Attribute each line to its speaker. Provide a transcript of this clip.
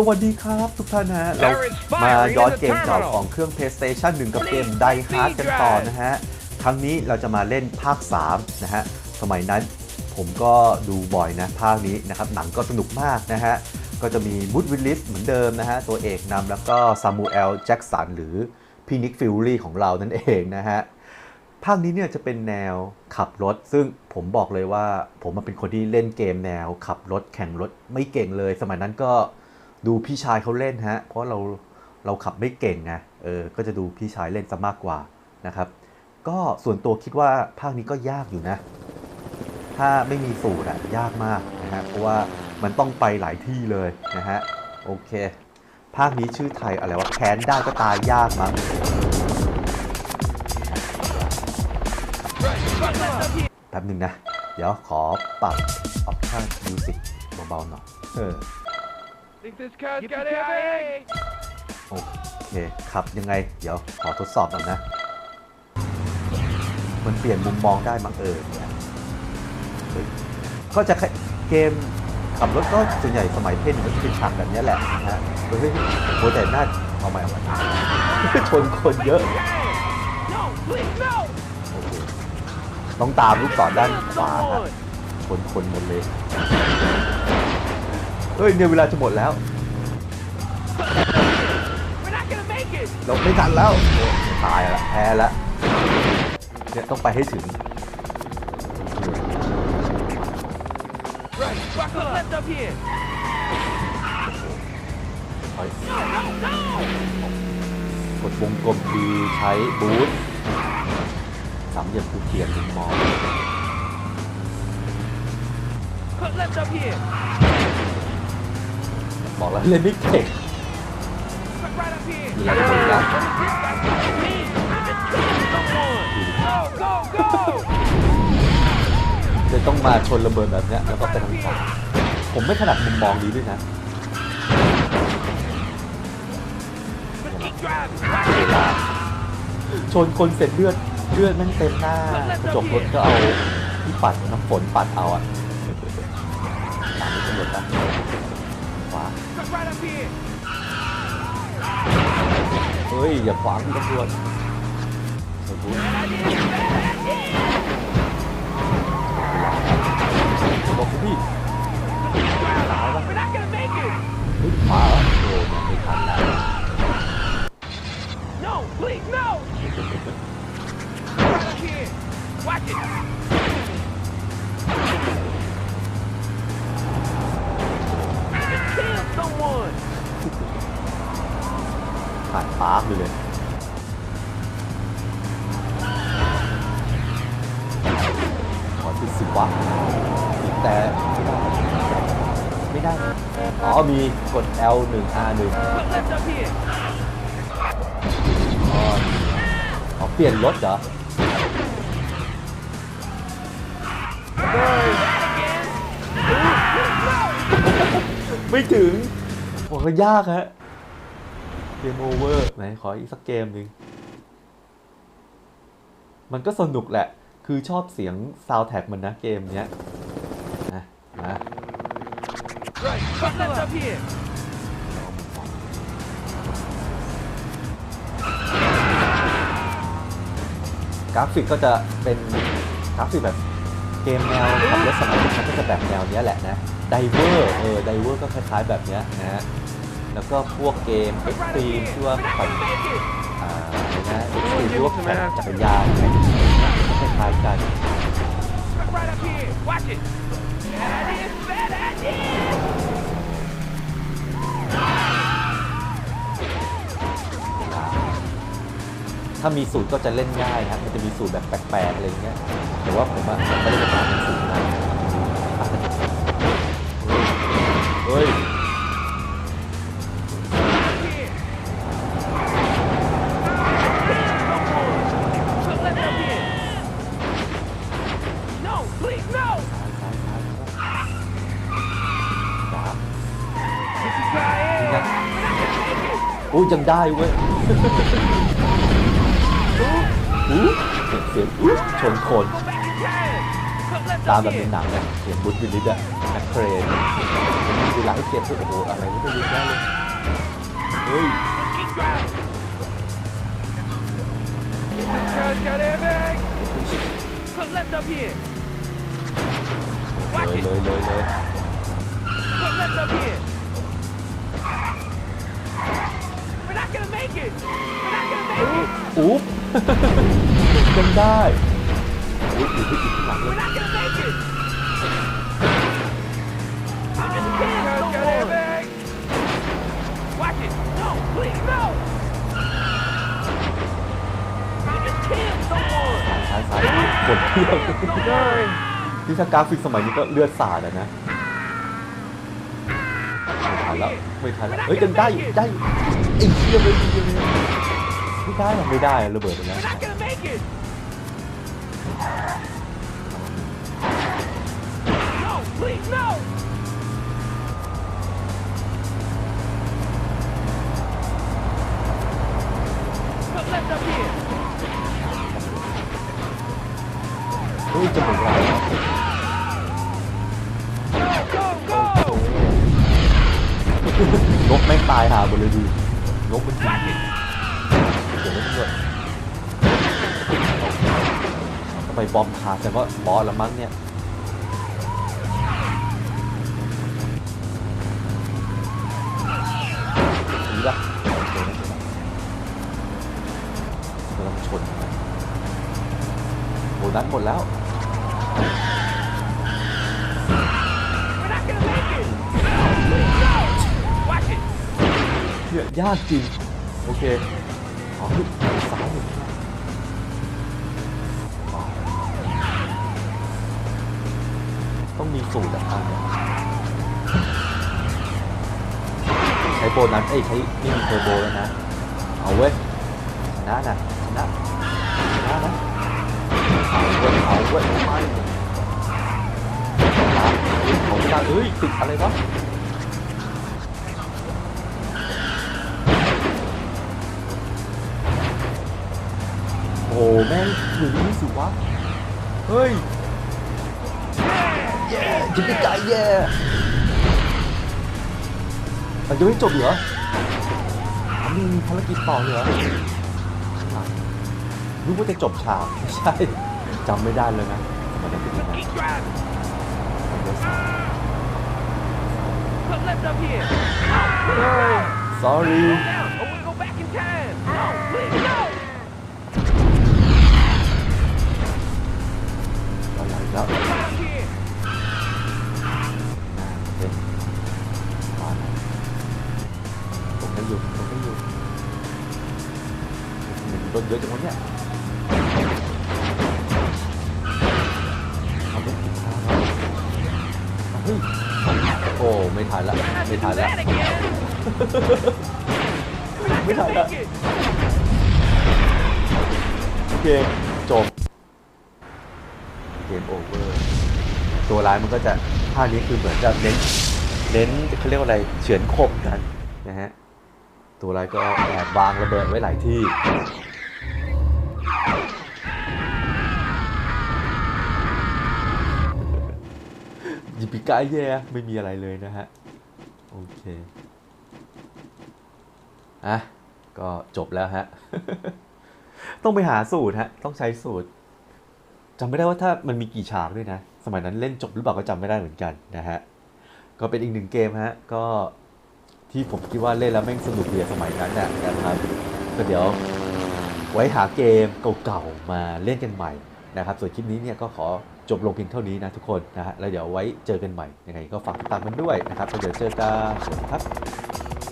Speaker 1: สวัสดีครับทุกท่านนะฮะเรา
Speaker 2: There is fire
Speaker 1: มาย้อนเกม
Speaker 2: in the
Speaker 1: เก่า
Speaker 2: terminal
Speaker 1: ของเครื่อง PlayStation 1 กับเกม Die Hard กันต่อนะฮะครั้งนี้เราจะมาเล่นภาค 3 นะฮะ สมัยนั้นผมก็ดูบ่อยนะภาคนี้นะครับ หนังก็สนุกมากนะฮะ ก็จะมีบูธวิลลิสเหมือนเดิมนะฮะ ตัวเอกนำแล้วก็ซามูเอลแจ็กสันหรือพี่นิกฟิลลี่ของเรานั่นเองนะฮะภาคนี้เนี่ยจะเป็นแนวขับรถ ซึ่งผมบอกเลยว่าผมมาเป็นคนที่เล่นเกมแนวขับรถแข่งรถไม่เก่งเลย สมัยนั้นก็ ดูพี่ชายเขาเล่นฮะ เพราะเราเราขับไม่เก่งไงเออ ก็จะดูพี่ชายเล่นซะมากกว่านะครับ ก็ส่วนตัวคิดว่าภาคนี้ก็ยากอยู่นะ ถ้าไม่มีสูตรอะยากมากนะฮะ เพราะว่ามันต้องไปหลายที่เลยนะฮะ โอเค ภาคนี้ชื่อไทยอะไรวะแค้นได้ก็ตายยากมั้งแป๊บหนึ่งนะ เดี๋ยวขอปรับออปชั่นมิวสิกเบาๆหน่อยเออ
Speaker 2: Think this car's got everything?
Speaker 1: โอเคขับยังไง เดี๋ยวขอทดสอบหน่อยนะ มันเปลี่ยนมุมมองได้มั้งเออเนี่ยเฮ้ยก็จะเกมขับรถก็ส่วนใหญ่สมัยเพ่นก็จะเป็นฉากแบบนี้แหละนะฮะเฮ้ยโอ้แต่น่าเอาใหม่เอาใหม่ชนคนเยอะ
Speaker 2: No, please, no!
Speaker 1: โอเคต้องตามลูกศรด้านขวาฮะคนคนหมดเลย เฮ้ยเนี่ยเวลาจะหมดแล้ว เราไม่ทันแล้ว ตายละแพ้ละเนี่ยต้องไปให้ถึง
Speaker 2: Right, buckle left up here.
Speaker 1: ถอยกดวงกลมคือใช้บูทสามเหลี่ยมคือเปลี่ยนมุมมอง
Speaker 2: Put left up here.
Speaker 1: บอกแล้วเล่นไม่เก่ง
Speaker 2: Put right up here.
Speaker 1: You like it like that?
Speaker 2: Go, go, go!
Speaker 1: จะต้องมาชนระเบิดแบบเนี้ยแล้วก็ไปทางขวาผมไม่ถนัดมุมมองนี้ด้วยนะเวลาชนคนเสร็จเลือดเลือดแม่งเต็มหน้ากระจกรถก็เอาที่ปัดน้ำฝนปัดเอาอะ เฮ้ย อย่าขวางที่ตำรวจใส่บูทบอกคุณพี่ตายปะ
Speaker 2: We're not gonna make it!
Speaker 1: เฮ้ยขวาเหรอโอ้ยไม่ทันแล้ว
Speaker 2: No, please, no! Right up here. Watch it.
Speaker 1: ผ่านปาร์คไปเลยขอติดสิบวะติดแต่ไม่ได้ไม่ได้ อ๋อ มีกด L 1 R 1อ๋อเปลี่ยนรถเหรอไม่ถึงโอ้ก็ยากฮะ เกมโอเวอร์ไหนขออีกสักเกมหนึ่งมันก็สนุกแหละ คือชอบเสียงซาวแท็กมันนะเกมเนี้ยนะนะกราฟิกก็จะเป็นกราฟิกแบบเกมแนวขับรถสมัยนั้นก็จะแบบแนวเนี้ยแหละนะไดเวอร์เออไดเวอร์ก็คล้ายๆแบบเนี้ยนะ แล้วก็พวกเกมเอ็กซ์ตรีมที่ว่าปั่นอ่าอะไรนะเอ็กซ์ตรีมที่ว่าแข่งจักรยานไงคล้ายๆกัน
Speaker 2: right up here. Watch it. Bad idea. Bad idea.
Speaker 1: ถ้ามีสูตรก็จะเล่นง่ายครับ มันจะมีสูตรแบบแปลกๆอะไรเงี้ย แต่ว่าผมอะผมไม่ได้ไปตามสูตรนะ อุ้ยยังได้เว้ยอู้เสียงอู้ชนคน ตามแบบในหนังเนี่ยเสียงบุตวิลลิสอะแมคเครนเวลาให้เก็บด้วยโอ้โหอะไรไม่ได้เยอะแยะเลยเฮ้ยเลยเลยเลย อุ๊บยังได้อุ๊ยอยู่ที่อีกข้างหลังเลย
Speaker 2: We're not gonna make it. I just can't. Just got everything. Watch it. No, please, no. You just killed someone.
Speaker 1: ซ้ายซ้ายกดเครื่องที่ถ้ากราฟิกสมัยนี้ก็เลือดสาดอะนะไม่ทันแล้วไม่ทันแล้วเฮ้ยยังได้ได้อยู่ไอ้เหี้ยเลยเหี้ยเลย ไม่ได้อะไม่ได้อะระเบิดไปแล้ว
Speaker 2: We're not gonna make it. No, please, no. Put left up here.
Speaker 1: เฮ้ยจะหมดเวลาแล้ว
Speaker 2: Go, go, go.
Speaker 1: นกแม่งตายหาหมดเลยดูนกมันกิน
Speaker 2: Watch it.
Speaker 1: เดี๋ยวไม่ต้องด้วยไมบอมขาดแต่ก็บอสละมั้งเนี่ยดีป่ะโอเคนะเราต้องชนโบนัสหมดแล้วยากจริง โอเค อ๋อเฮ้ยซ้ายหต้องมีสูตรอะอันใช้โบนัสเอ้ยใช้นี่มีเทอร์โบแล้วนะ เอาเว้ยชนะนะชนะชนะนะเอาเว้ยเอาเว้ยไปเอาไม่ได้เอ้ยติดอะไรวะ โอ้โหแม่งอยู่ที่นี่สุวะ เฮ้ยเย้จิบปิกายเย้มันยังไม่จบอีกเหรออ๋อมีภารกิจต่อเลยเหรออะรู้ว่าจะจบฉากไม่ใช่จำไม่ได้เลยนะมันจะเป็นยังไง
Speaker 2: Keep driving.
Speaker 1: มันจะสาย
Speaker 2: Put left up here. No, please, no.
Speaker 1: sorry โอ้ไม่ทันละไม่ทันละ
Speaker 2: that again. We're not
Speaker 1: Mới
Speaker 2: gonna
Speaker 1: thật đó.
Speaker 2: make it.
Speaker 1: โอเคจบเกมโอเวอร์ตัวร้ายมันก็จะภาคนี้คือเหมือนจะเน้นเน้นเขาเรียกว่าอะไรเฉือนคมกันนะฮะตัวร้ายก็แอบวางระเบิดไว้หลายที่ยิปิกาแย่ไม่มีอะไรเลยนะฮะ เค อะ ก็จบแล้วฮะ ต้องไปหาสูตรฮะ ต้องใช้สูตรจำไม่ได้ว่าถ้ามันมีกี่ฉากด้วยนะ สมัยนั้นเล่นจบหรือเปล่าก็จำไม่ได้เหมือนกันนะฮะ ก็เป็นอีกหนึ่งเกมฮะ ก็ที่ผมคิดว่าเล่นแล้วแม่งสนุกเดียสมัยนั้นนะนะครับก็เดี๋ยวไว้หาเกมเก่าๆมาเล่นกันใหม่นะครับ ส่วนคลิปนี้เนี่ยก็ขอ จบลงเพียงเท่านี้นะทุกคนนะฮะแล้วเดี๋ยวไว้เจอกันใหม่ยังไงก็ฝากติดตามมันด้วยนะครับแล้วเดี๋ยวเจอกันสวัสดีครับ